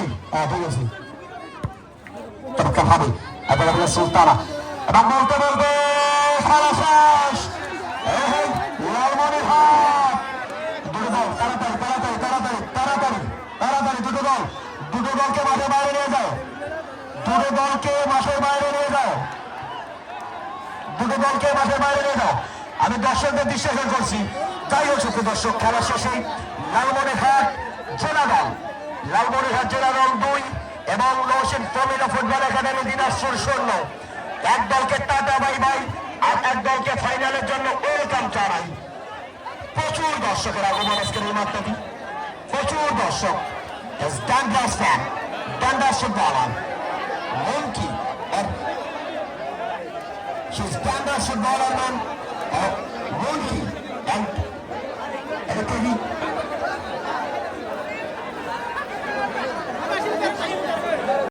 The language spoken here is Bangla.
ঠিক আছে চমৎকার ভাবে? এবার সুলতানা। এবং বলতে বলতে খেলা শেষ। দুটো দল, তাড়াতাড়ি তাড়াতাড়ি তাড়াতাড়ি তাড়াতাড়ি তাড়াতাড়ি, দুটো দল। দুটো দলকে মাঠের বাইরে নিয়ে যাও। দুটো দলকে মাঠের বাইরে নিয়ে যাও। দুটো দলকে মাঠের বাইরে নিয়ে যাও। আমি দর্শকদের দৃশ্য আকর্ষণ করছি। যাই হোক দর্শক, খেলা শেষে দল লালমনিরহাট জেলা দল দুই এবং নৌসেন প্রমিলা ফুটবল একাডেমি দিনাজপুর শূন্য। এক দলকে টাটা, বাই বাই, আর এক দলকে ফাইনালের জন্য ওয়েলকাম জানাই। প্রচুর দর্শকের আগমন আজকের এই মাঠটাতে। প্রচুর দর্শক। ডান্ডাস fan Dundas footballer monkey She's footballer, man.